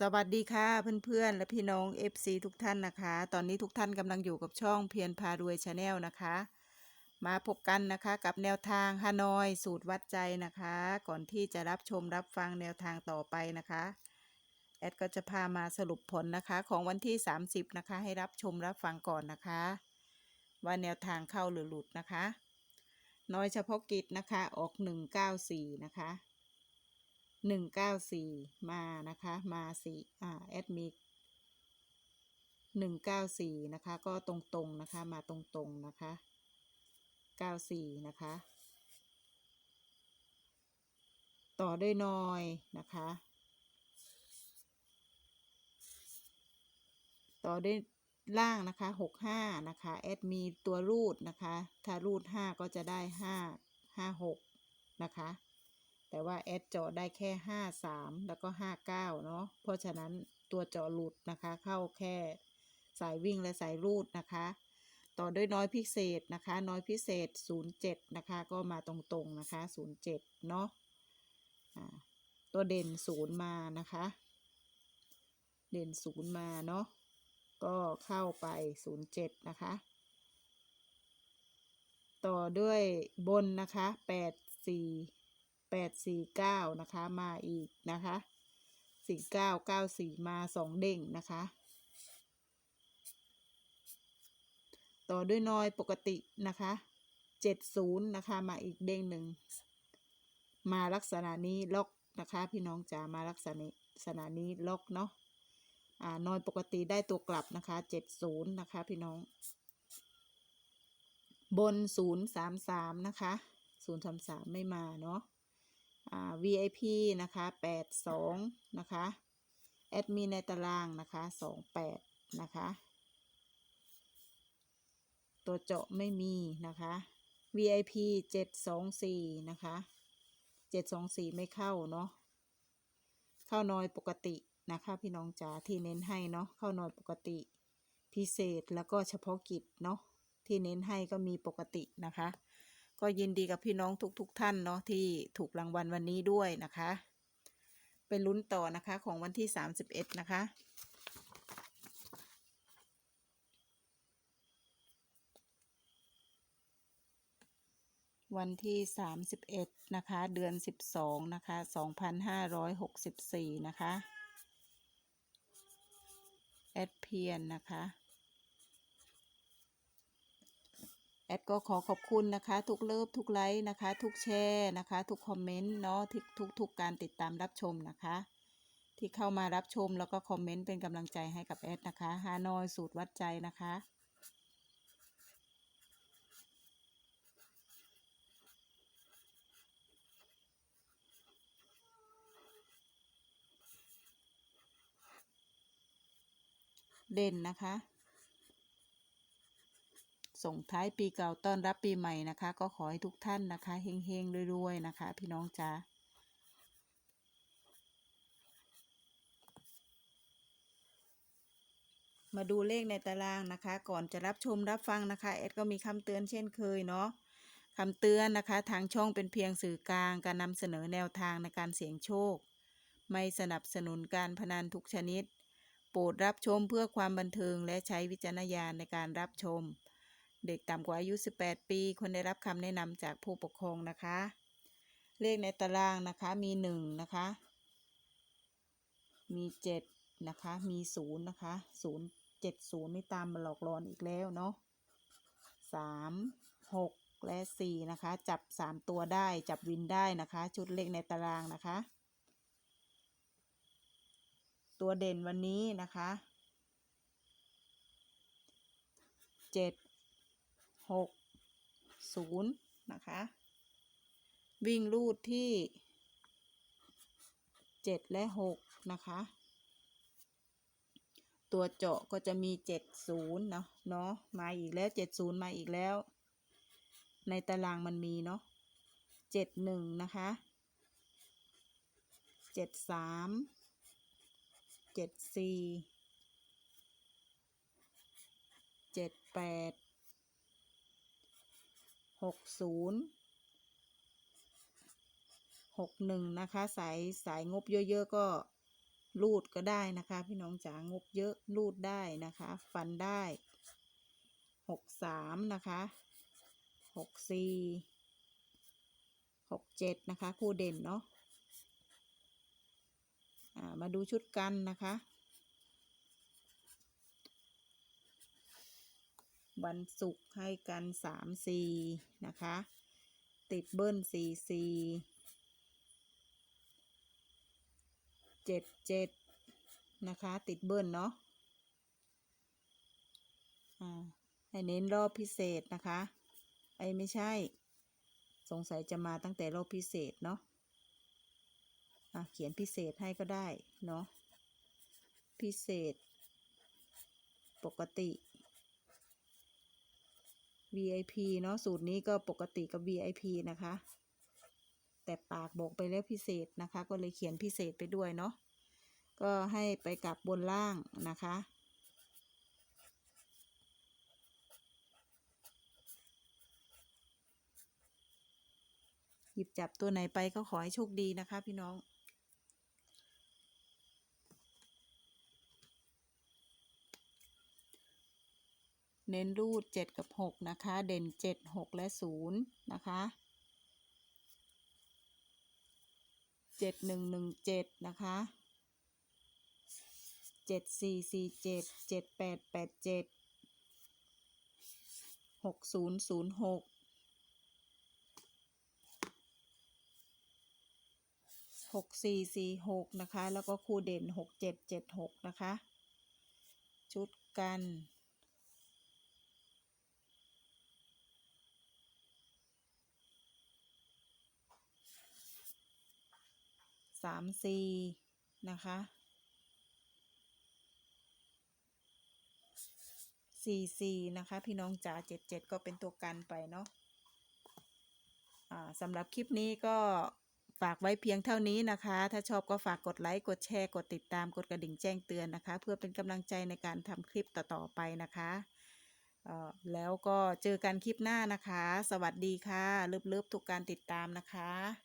สวัสดีค่ะเพื่อนๆ และพี่น้อง FC ทุกท่านนะคะ ตอนนี้ทุกท่านกำลังอยู่กับช่องเพียรพารวยชาแนลนะคะ มาพบกันนะคะกับแนวทางฮานอยสูตรวัดใจนะคะ ก่อนที่จะรับชมรับฟังแนวทางต่อไปนะคะ แอดก็จะพามาสรุปผลนะคะของวันที่ 30 นะคะ ให้รับชมรับฟังก่อนนะคะ ว่าแนวทางเข้าหรือหลุดนะคะ น้อยเฉพาะกิจนะคะออก 194 นะคะ หนึ่งเก้าสี่มานะคะ มาสี่อ่าแอดมิกหนึ่งเก้าสี่นะคะ ก็ตรงๆนะคะ มาตรงๆนะคะเก้าสี่นะคะ ต่อด้วยนอยนะคะ ต่อด้วยล่างนะคะหกห้านะคะ แอดมีตัวรูดนะคะ ถ้ารูดห้าก็จะได้ห้าห้าหกนะคะ แต่ว่าแอดเจาะได้แค่ห้าสามแล้วก็ห้าเก้าเนาะเพราะฉะนั้นตัวเจาะหลุดนะคะ เข้าแค่สายวิ่งและสายรูดนะคะ ต่อด้วยน้อยพิเศษนะคะ น้อยพิเศษ 07 นะคะ ก็มาตรงๆนะคะ 07 เนาะอ่าตัวเด่นศูนย์มานะคะ เด่นศูนย์มาเนาะก็เข้าไป 07 นะคะ ต่อด้วยบนนะคะ 84 849นะคะมาอีกนะคะ49 94มาสองเด้งนะคะ ต่อด้วยนอยปกตินะคะเจ็ดศูนย์นะคะมาอีกเด้งหนึ่งมาลักษณะนี้ล็อกนะคะ พี่น้องจ๋ามาลักษณะลักษณะนี้ล็อกเนาะอ่านอยปกติได้ตัวกลับนะคะเจ็ดศูนย์นะคะพี่น้อง บนศูนย์สามสามนะคะศูนย์สามสามไม่มาเนาะ VIP นะคะแปดสองนะคะแอดมินในตารางนะคะสองแปดนะคะตัวเจาะไม่มีนะคะ VIP เจ็ดสองสี่นะคะเจ็ดสองสี่ไม่เข้าเนาะเข้าน้อยปกตินะคะ พี่น้องจ๋าที่เน้นให้เนาะเข้าน้อยปกติพิเศษแล้วก็เฉพาะกิจเนาะที่เน้นให้ก็มีปกตินะคะ ก็ยินดีกับพี่น้องทุกๆทท่านเนาะที่ถูกรางวัลวันนี้ด้วยนะคะเป็นลุ้นต่อนะคะของวันที่ 31 นะคะ วันที่ 31 นะคะ เดือน 12 นะคะ 2564 นะคะ แอดเพียนนะคะ แอ ดก็ขอขอบคุณนะคะ ทุกเลิฟทุกไลค์นะคะ ทุกแชร์นะคะ ทุกคอมเมนต์เนาะทุกทุกทุกการติดตามรับชมนะคะ ที่เข้ามารับชมแล้วก็คอมเมนต์เป็นกำลังใจให้กับแอดนะคะฮานอยสูตรวัดใจนะคะเด่นนะคะ ส่งท้ายปีเก่าต้อนรับปีใหม่นะคะ ก็ขอให้ทุกท่านนะคะเฮงๆรวยๆนะคะ พี่น้องจ๋ามาดูเลขในตารางนะคะ ก่อนจะรับชมรับฟังนะคะแอดก็มีคำเตือนเช่นเคยเนาะคำเตือนนะคะ ทางช่องเป็นเพียงสื่อกลาง การนำเสนอแนวทางในการเสี่ยงโชค ไม่สนับสนุนการพนันทุกชนิด โปรดรับชมเพื่อความบันเทิงและใช้วิจารณญาณในการรับชม เด็กต่ำกว่าอายุ 18 ปี ควรได้รับคำแนะนำจากผู้ปกครองนะคะ เลขในตารางนะคะมี 1 นะคะ มี 7 นะคะ มี 0 นะคะ 0 7 0นี่ตามมาหลอกหลอนอีกแล้วเนาะ3 6 และ 4 นะคะ จับ 3 ตัวได้จับวินได้นะคะ ชุดเลขในตารางนะคะ ตัวเด่นวันนี้นะคะเจ็ด หกศูนย์นะคะ วิ่งรูดที่เจ็ดและหกนะคะ ตัวเจาะก็จะมีเจ็ดศูนย์เนาะเนาะมาอีกแล้วเจ็ดศูนย์มาอีกแล้ว ในตารางมันมีเนาะเจ็ดหนึ่งนะคะเจ็ดสามเจ็ดสี่เจ็ดแปด หกศูนย์หกหนึ่งนะคะ สายสายงบเยอะๆก็รูดก็ได้นะคะ พี่น้องจ๋างบเยอะรูดได้นะคะ ฟันได้หกสามนะคะหกสี่หกเจ็ดนะคะ คู่เด่นเนาะมาดูชุดกันนะคะ วันศุกร์ให้กันสามสี่นะคะ ติดเบิ้ลสี่สี่เจ็ดเจ็ดนะคะ ติดเบิ้ลเนาะอ่าให้เน้นรอบพิเศษนะคะ ไอ้ไม่ใช่ สงสัยจะมาตั้งแต่รอบพิเศษเนาะอะเขียนพิเศษให้ก็ได้เนาะพิเศษ ปกติ VIP เนาะสูตรนี้ก็ปกติกับ VIP นะคะ แต่ปากบอกไปแล้วพิเศษนะคะ ก็เลยเขียนพิเศษไปด้วยเนาะก็ให้ไปกับบนล่างนะคะ หยิบจับตัวไหนไปก็ขอให้โชคดีนะคะพี่น้อง เน้นรูดเจ็ดกับหกนะคะ เด่นเจ็ดหกและศูนย์นะคะเจ็ดหนึ่งหนึ่งเจ็ดนะคะเจ็ดสี่สี่เจ็ดเจ็ดแปดแปดเจ็ดหกศูนย์ศูนย์หกหกสี่สี่หกนะคะ แล้วก็คู่เด่นหกเจ็ดเจ็ดหกนะคะ ชุดกัน สามสี่นะคะสี่สี่นะคะ พี่น้องจ๋าเจ็ดเจ็ดก็เป็นตัวกันไปเนาะสำหรับคลิปนี้ก็ฝากไว้เพียงเท่านี้นะคะ ถ้าชอบก็ฝากกดไลค์ กดแชร์ กดติดตาม กดกระดิ่งแจ้งเตือนนะคะ เพื่อเป็นกำลังใจในการทำคลิปต่อๆไปนะคะ แล้วก็เจอกันคลิปหน้านะคะ สวัสดีค่ะเลิฟๆทุกการติดตามนะคะ